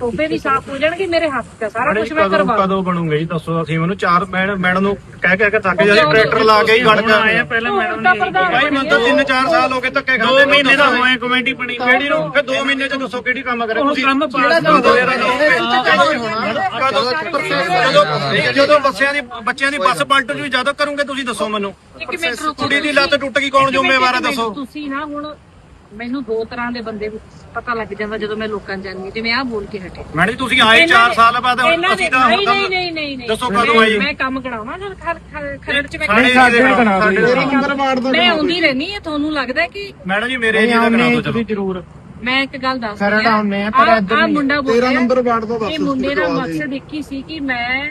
ਟੋਪੇ ਵੀ ਸਾਫ਼ ਹੋ ਜਾਣਗੇ ਮੇਰੇ ਹੱਥ ਤੇ ਸਾਰਾ ਕੁਝ ਮੈਂ ਕਰਵਾ ਕਦੋਂ ਬਣੂਗੇ ਜੀ ਦੱਸੋ ਅਸੀਂ ਮੈਨੂੰ। ਚਾਰ ਮੈਡਮ ਮੈਡਮ ਨੂੰ ਕਹਿ ਕਹਿ ਕੇ ਥੱਕ ਜਾਂਦੇ ਟਰੈਕਟਰ ਲਾ ਕੇ ਹੀ ਗੜਕਾ ਆਏ ਪਹਿਲਾਂ ਮੈਡਮ ਨੇ ਭਾਈ ਮੈਨੂੰ ਤਾਂ 3-4 ਸਾਲ ਹੋ ਗਏ ਧੱਕੇ ਖਾਂਦੇ ਦੋ ਮਹੀਨੇ ਦਾ ਹੋਏ ਕਮੇਟੀ ਬਣੀ ਕਿਹੜੀ ਨੂੰ? ਫਿਰ 2 ਮਹੀਨੇ ਚ ਦੱਸੋ ਕਿਹੜੀ ਕੰਮ ਕਰੇ ਤੁਸੀਂ ਕੰਮ ਜਦੋਂ ਜਦੋਂ ਬੱਸਿਆਂ ਦੀ ਬੱਚਿਆਂ ਦੀ ਬੱਸ ਪਲਟ ਜੂ ਜਦੋਂ ਕਰੋਗੇ ਤੁਸੀਂ ਦੱਸੋ ਮੈਨੂੰ। ਇੱਕ ਮਿੰਟ ਰੁਕੋ ਕੁੜੀ ਦੀ ਲੱਤ ਟੁੱਟ ਗਈ ਕੌਣ ਜ਼ਿੰਮੇਵਾਰ ਹੈ ਦੱਸੋ। ਤੁਸੀਂ ਨਾ ਹੁਣ ਮੈਨੂੰ ਦੋ ਤਰ੍ਹਾਂ ਦੇ ਬੰਦੇ ਪਤਾ ਲੱਗ ਜਾਂਦਾ ਜਦੋਂ ਮੈਂ ਲੋਕਾਂ ਜਾਂਦੀ ਹਾਂ, ਜਿਵੇਂ ਆਹ ਬੋਲ ਕੇ ਹਟੇ। ਮੈਡਮ ਜੀ ਤੁਸੀਂ ਆਏ 4 ਸਾਲ ਬਾਅਦ ਅਸੀਂ ਤਾਂ ਨਹੀਂ ਨਹੀਂ ਨਹੀਂ ਨਹੀਂ ਨਹੀਂ। ਦੱਸੋ ਕਦੋਂ ਆਏ ਜੀ? ਮੈਂ ਕੰਮ ਕਰਾਉਣਾ ਜਦ ਖਰ ਖਰ- ਖਰੜ ਚ ਮੈਂ ਸਾਡੇ ਸਾਡੇ ਏਰੀਏ ਦਾ ਮੈਂ ਆਉਂਦੀ ਰਹਿਣੀ ਹੈ ਤੁਹਾਨੂੰ ਲੱਗਦਾ ਕਿ ਮੈਡਮ ਜੀ ਮੇਰੇ ਏਰੀਆ ਦਾ ਕਰਾ ਦਿਓ ਚਲੋ। ਜ਼ਰੂਰ। ਮੈਂ ਇੱਕ ਗੱਲ ਦੱਸ ਖਰੜ ਆਉਂਦੇ ਆ, ਪਰ ਇੱਧਰ ਆ ਨਹੀਂ। ਮੁੰਡਾ ਬੋਲ ਤੇਰਾ ਰਿਹਾ ਨੰਬਰ ਵਾਰਡ ਦਾ ਦੱਸ ਇਹ ਮੁੰਡੇ ਦਾ ਕਰਵਾ। ਮਕਸਦ ਇੱਕ ਹੀ ਸੀ ਕਿ ਮੈਂ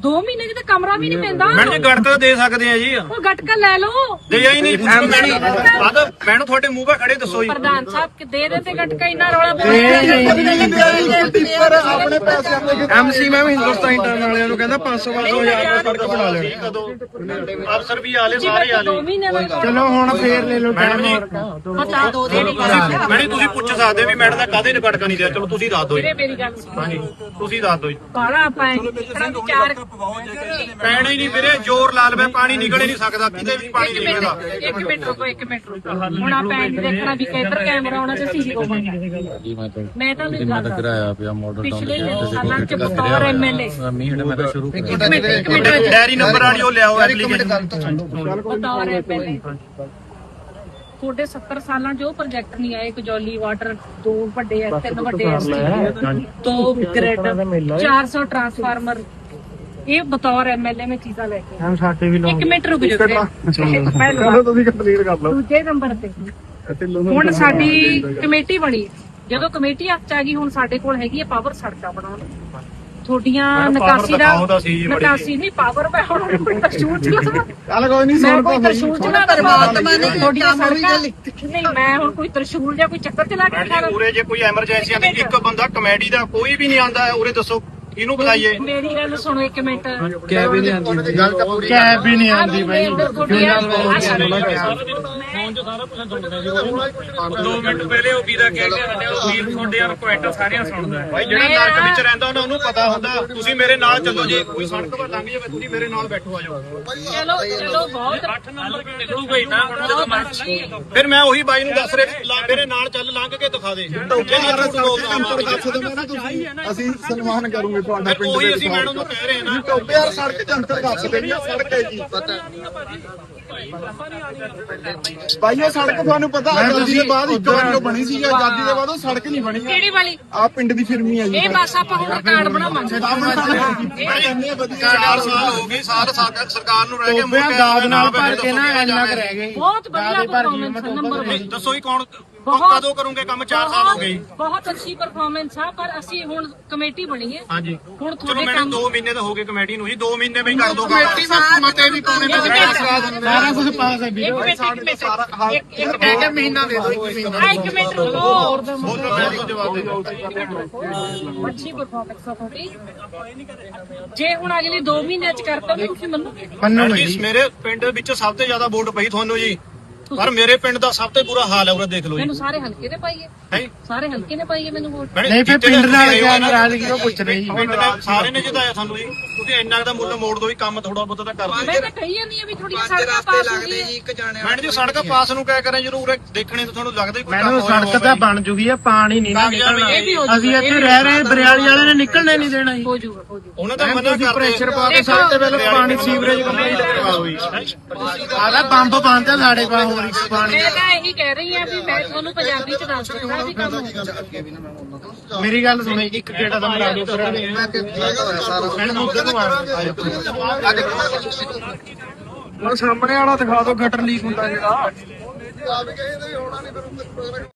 2 ਮਹੀਨੇ ਚ ਤਾਂ ਕਮਰਾ ਵੀ ਨਹੀਂ ਪੈਂਦਾ। ਮੈਡਮ ਜੀ ਗੜਕਾ ਦੇ ਸਕਦੇ ਆ ਜੀ। ਉਹ ਗਟਕਾ ਲੈ ਲਓ। ਦਿਆ ਹੀ ਨਹੀਂ। ਬਾਦ ਮੈਨੂੰ ਤੁਹਾਡੇ ਮੂੰਹ 'ਤੇ ਖੜੇ ਦੱਸੋ ਜੀ। ਪ੍ਰਧਾਨ ਸਾਹਿਬ ਕਿ ਦੇ ਦੇ ਤੇ ਗਟਕਾ ਇੰਨਾ ਰੌਲਾ ਟਿੱਪਰ ਆਪਣੇ ਪੈਸੇ ਆਪਣੇ ਐਮਸੀ ਮੈਂ ਵੀ ਹਿੰਦੁਸਤਾਨ ਇੰਟਰਨ ਵਾਲਿਆਂ ਨੂੰ ਕਹਿੰਦਾ 500 500 ਹਜ਼ਾਰ ਦਾ ਸੜਕ ਬਣਾ ਲੈਣੀ ਕਦੋਂ ਅਫਸਰ ਵੀ ਆਲੇ ਸਾਰੇ ਆਲੇ। 2 ਮਹੀਨੇ ਦਾ ਚਲੋ ਹੁਣ ਫੇਰ ਲੈ ਲਓ ਮੈਡਮ ਜੀ ਦੋ ਦੇ ਮੈਡਮ ਤੁਸੀਂ ਪੁੱਛ ਸਕਦੇ ਵੀ ਮੈਡਮ ਦਾ ਕਾਹਦੇ ਨੇ ਗੜਕਾ ਨਹੀਂ ਦਿਆ? ਚਲੋ ਤੁਸੀਂ ਦੱਸ ਦਿਓ ਜੀ। ਮੇਰੀ ਗੱਲ ਸੁਣੋ। ਹਾਂਜੀ ਤੁਸੀਂ ਦੱਸ ਦਿਓ ਜੀ। ਬਾਲਾ ਆਪਾਂ ਇਤਨਾ ਵਿਚਾਰ ਪੈਣਾ ਹੀ ਨਹੀਂ ਵੀਰੇ ਜ਼ੋਰ ਲਾ ਲਵੇ ਪਾਣੀ ਨਿਕਲ ਹੀ ਨਹੀਂ ਸਕਦਾ ਕਿਤੇ ਵੀ ਪਾਣੀ ਨਹੀਂ ਨਿਕਲਦਾ। ਇੱਕ ਮਿੰਟ ਰੁਕੋ ਇੱਕ ਮਿੰਟ ਰੁਕੋ। ਹੁਣ ਆਪਾਂ ਇਹ ਨੀ ਦੇਖਣਾ ਵੀ ਕਿੱਧਰ ਕੈਮਰਾ ਆਉਣਾ ਤੇ ਸੀਸੀ ਹੋਵਾਂਗਾ ਮੈਂ ਤਾਂ ਨਹੀਂ ਗੱਲ ਕਰਾਇਆ ਪਿਆ ਮਾਡਲ ਟਾਊਨ ਪਿਛਲੇ ਸਾਲਾਂ ਚ ਬਤੌਰ ਐਮਐਲਏ ਮੀਂਹ ਮੈਂ ਤਾਂ ਸ਼ੁਰੂ ਇੱਕ ਮਿੰਟ ਇੱਕ ਮਿੰਟ ਡੈਰੀ ਨੰਬਰ ਵਾਲੀ ਉਹ ਲਿਆਓ ਐਪਲੀਕੇਸ਼ਨ। ਬਤੌਰ ਐਮਐਲਏ ਤੁਹਾਡੇ 70 ਸਾਲਾਂ ਉਹ ਪ੍ਰੋਜੈਕਟ ਨਹੀਂ ਆਏ ਕਜੌਲੀ ਵਾਟਰ ਦੋ ਵੱਡੇ ਐ ਤਿੰਨ ਵੱਡੇ ਐ ਦੋ ਗ੍ਰਿਡ 400 ਟਰਾਂਸਫਾਰਮਰ ਇਹ ਬਤੌਰ ਐਮਐਲਏ ਮੈਂ ਚੀਜ਼ਾਂ ਲੈ ਕੇ। ਹਮ ਸਾਡੇ ਵੀ ਇੱਕ ਮਿੰਟ ਰੁਕ ਜਾਓ। ਮੈਂ ਲਵਾ- ਤੁਸੀਂ ਕੰਪਲੀਟ ਕਰ ਲਓ। ਦੂਜੇ ਨੰਬਰ ਤੇ। ਹੁਣ ਸਾਡੀ ਕਮੇਟੀ ਬਣੀ। ਜਦੋਂ ਕਮੇਟੀ ਹੱਥ ਆ ਗਈ ਹੁਣ ਸਾਡੇ ਕੋਲ ਹੈਗੀ ਹੈ ਪਾਵਰ ਸੜਕਾਂ ਬਣਾਉਣ। ਨੂੰ। ਤੁਹਾਡੀਆਂ ਨਿਕਾਸੀ ਦਾ ਜੀ ਬੜੀ। ਨਿਕਾਸੀ ਨਹੀਂ ਪਾਵਰ ਮੈਂ ਹੁਣ ਕੋਈ ਤਰਸ਼ੂਲ ਚਲਾਵਾਂ ਚੱਲ ਕੋਈ ਨਹੀਂ ਮੈਂ ਸੁਣ ਕੋਈ ਤਰਸ਼ੂਲ ਚਲਾ ਪਰਮਾਤਮਾ ਨੇ ਤੁਹਾਡੀਆਂ ਸੜਕਾਂ ਨਹੀਂ ਮੈਂ ਹੁਣ ਕੋਈ ਤਰਸ਼ੂਲ ਜਾਂ ਕੋਈ ਚੱਕਰ ਚਲਾ ਕੇ ਮੈਡਮ ਜੀ ਉਰੇ ਜੇ ਕੋਈ ਐਮਰਜੈਂਸੀ ਆਂਦੀ ਇੱਕ ਬੰਦਾ ਕਮੇਡੀ ਦਾ ਕੋਈ ਵੀ ਨਹੀਂ ਆਂਦਾ ਉਰੇ ਦੱਸੋ। ਇਹਨੂੰ ਬੁਲਾਈਏ। ਮੇਰੀ ਗੱਲ ਸੁਣੋ ਇੱਕ ਮਿੰਟ। ਕੈਬ ਹੀ ਨਹੀਂ ਆਉਂਦੀ ਗੱਲ ਤਾਂ ਪੂਰੀ ਕੈਬ ਵੀ ਨਹੀਂ ਆਉਂਦੀ ਬਾਈ। ਦੋ ਮਿੰਟ ਪਹਿਲੇ ਉਹ ਵੀਰਾ ਕਹਿ ਕੇ ਹਟਿਆ ਉਹ ਵੀਰ ਤੁਹਾਡੇ ਰਿਕੁਐਸਟ ਸਾਰੀਆਂ ਸੁਣਦਾ ਭਾਈ ਜਿਹੜਾ ਨਰਕ ਵਿੱਚ ਰਹਿੰਦਾ ਉਹਨਾਂ ਨੂੰ ਪਤਾ ਹੁੰਦਾ ਤੁਸੀਂ ਮੇਰੇ ਨਾਲ ਚੱਲੋ ਜੇ ਕੋਈ ਸੜਕ 'ਤੇ ਲੰਘ ਜਾਵੇ ਤੁਸੀਂ ਮੇਰੇ ਨਾਲ ਬੈਠੋ ਆ ਜਾਓ। ਚਲੋ ਚਲੋ ਬਹੁਤ 8 ਨੰਬਰ ਨਿਕਲੂਗਾ ਹੀ ਨਾ ਹੁਣ ਜਦੋਂ ਮਰਜ਼ੀ ਫਿਰ ਮੈਂ ਉਹੀ ਬਾਈ ਨੂੰ ਦੱਸ ਰਿਹਾ ਮੇਰੇ ਨਾਲ ਚੱਲ ਲੰਘ ਕੇ ਦਿਖਾ ਦੇ। ਜੇ ਮੈਂ ਦੱਸ ਨਾ ਤੁਸੀਂ ਅਸੀਂ ਸਨਮਾਨ ਕਰੂਗੇ ਤੁਹਾਡਾ ਫਿਰ ਉਹੀ ਅਸੀਂ ਮੈਡਮ ਨੂੰ ਕਹਿ ਰਹੇ ਹਾਂ ਨਾ। ਯਾਰ ਸੜਕ ਜੰਤਰ ਦੱਸ ਦੇਣੀ ਆ ਸੜਕ ਹੈ ਜੀ ਭਾਈ ਸੜਕ ਤੁਹਾਨੂੰ ਪਤਾ ਆਜ਼ਾਦੀ ਦੇ ਬਾਅਦ ਇੱਕ ਵਾਰ ਜੋ ਬਣੀ ਸੀ ਆਜ਼ਾਦੀ ਦੇ ਬਾਅਦ ਉਹ ਸੜਕ ਨਹੀਂ ਬਣੀ। ਕਿਹੜੀ ਵਾਲੀ? ਆ ਪਿੰਡ ਦੀ ਫਿਰਮੀ ਆ ਜੀ। ਇਹ ਬਸ ਆਪਾਂ ਹੁਣ ਕਾਰਡ ਬਣਾਵਾਂਗੇ। ਚਾਰ ਸਾਲ ਹੋ ਗਏ। ਸਾਲ ਸਾਡਾ ਸਰਕਾਰ ਨੂੰ ਰਹਿ ਗਏ ਮੁੜ ਕੇ ਦਾਦ ਨਾਲ ਬੈਠੇ ਭਰ ਕੇ ਨਾ ਦੱਸੋ ਇੰਨਾ ਕੁ ਰਹਿ ਗਏ ਬਹੁਤ ਵਧੀਆ ਪਰਫਾਰਮੈਂਸ ਨੰਬਰ ਨਹੀਂ, ਦੱਸੋ ਹੀ ਕੌਣ ਕਦੋਂ ਕਰੋਗੇ ਕੰਮ? 4 ਸਾਲ ਹੋ ਗਏ। ਬਹੁਤ ਅੱਛੀ ਪਰਫਾਰਮੈਂਸ ਆ ਪਰ ਅਸੀਂ ਹੁਣ ਕਮੇਟੀ ਬਣੀ ਹੈ। ਹਾਂਜੀ। ਹੁਣ ਤੁਹਾਡੇ ਕੰਮ 2 ਮਹੀਨੇ ਤਾਂ ਹੋ ਗਏ ਕਮੇਟੀ ਨੂੰ ਜੀ 2 ਮਹੀਨੇ ਵਿੱਚ ਕਰ ਦੋ ਕੰਮ ਮਤੇ ਵੀ ਪਾਉਣੇ ਸਾਰਾ ਕੁਝ ਪਾਸ ਹੈ ਇੱਕ ਮਿੰਟ ਇੱਕ ਮਿੰਟ। ਇੱਕ ਇੱਕ ਕਹਿ ਕੇ ਮਹੀਨਾ ਦੇ ਦਿਓ ਇੱਕ ਮਹੀਨਾ। ਇੱਕ ਮਿੰਟ ਰੁਕੋ। ਬੋਲੋ ਮੈਂ ਤੁਹਾਨੂੰ ਜਵਾਬ ਦੇ ਦਿਓ। ਅੱਛੀ ਪਰਫਾਰਮੈਂਸ ਆ ਤੁਹਾਡੀ। ਜੇ ਹੁਣ ਅਗਲੇ 2 ਮਹੀਨਿਆਂ ਚ ਕਰਤਾ ਤਾਂ ਤੁਸੀਂ ਮੰਨੋਗੇ ਜੀ। ਮੇਰੇ ਪਿੰਡ ਵਿੱਚ ਸਭ ਤੋਂ ਜ਼ਿਆਦਾ ਵੋਟ ਪਈ ਤੁਹਾਨੂੰ ਜੀ। ਪਰ ਮੇਰੇ ਪਿੰਡ ਦਾ ਸਭ ਤੋਂ ਬੁਰਾ ਹਾਲ ਹੈ ਉਰੇ ਦੇਖ ਲਓ ਜੀ ਮੈਨੂੰ ਸਾਰੇ ਹਲਕੇ ਨੇ ਪਾਈਏ ਹੈ ਸਾਰੇ ਹਲਕੇ ਨੇ ਪਾਈਏ ਮੈਨੂੰ ਵੋਟ ਨਹੀਂ ਫਿਰ ਪਿੰਡ ਨਾਲ ਕਿਆ ਨਾਰਾਜ਼ਗੀ ਉਹ ਪੁੱਛ ਰਹੀ ਜੀ ਪਿੰਡ ਨੇ ਸਾਰੇ ਨੇ ਜਿਤਾਇਆ ਸਾਨੂੰ ਜੀ ਤੁਸੀਂ ਇੰਨਾ ਦਾ ਮੁੱਲ ਮੋੜ ਦੋ ਵੀ ਕੰਮ ਥੋੜਾ ਬਹੁਤਾ ਤਾਂ ਕਰ ਮੈਂ ਤਾਂ ਕਹੀ ਜਾਂਦੀ ਆ ਵੀ ਥੋੜੀਆਂ ਸੜਕਾਂ ਪਾਸ ਹੋ ਗਈਆਂ ਮੈਡਮ ਜੀ ਸੜਕ ਪਾਸ ਨੂੰ ਕਿਆ ਕਰਾਂ ਜਦੋਂ ਉਰੇ ਦੇਖਣੇ ਤਾਂ ਤੁਹਾਨੂੰ ਲੱਗਦਾ ਹੀ ਕੋਈ ਕੰਮ ਮੈਨੂੰ ਹੋਇਆ ਸੜਕ ਤਾਂ ਬਣ ਜੂਗੀ ਆ ਪਾਣੀ ਨਹੀਂ ਨਾ ਨਿਕਲਣਾ ਅਸੀਂ ਇੱਥੇ ਰਹਿ ਰਹੇ ਬਰਿਆਲੀ ਵਾਲੇ ਨੇ ਨਿਕਲਣੇ ਨਹੀਂ ਦੇਣਾ ਜੀ ਹੋ ਜਾਊਗਾ ਹੋ ਜਾਊਗਾ ਉਹਨਾਂ ਦਾ ਮਨਾ ਕਰਦੇ ਪ੍ਰੈਸ਼ਰ ਪਾ ਕੇ ਸਾਡੇ ਤੇ ਪਹਿਲਾਂ ਪਾਣੀ ਸੀਵਰੇਜ ਕੰਪਲੀਟ ਕਰਵਾਓ ਜੀ ਆਦਾ ਬੰਬ ਬੰਦ ਸਾਡੇ ਪਾ ਹੋਰ ਇੱਕ ਪਾਣੀ ਮੈਂ ਤਾਂ ਇਹੀ ਕਹਿ ਰਹੀ ਆ ਵੀ ਮੈਂ ਤੁਹਾਨੂੰ ਪੰਜਾਬੀ ਚ ਦੱਸ ਦਿੰਦਾ ਵੀ ਕੰਮ ਹੋਊਗਾ ਮੇਰੀ ਗੱਲ ਸੁਣੋ ਇੱਕ ਗੇੜਾ ਦਾ ਮਰਾ ਦਿਓ ਫਿਰ ਮੈਂ ਮੁੱਦੇ ਤੋਂ ਆ। ਹੁਣ ਸਾਹਮਣੇ ਵਾਲਾ ਦਿਖਾ ਦਿਓ ਗਟਰ ਲੀਕ ਹੁੰਦਾ ਜਿਹੜਾ।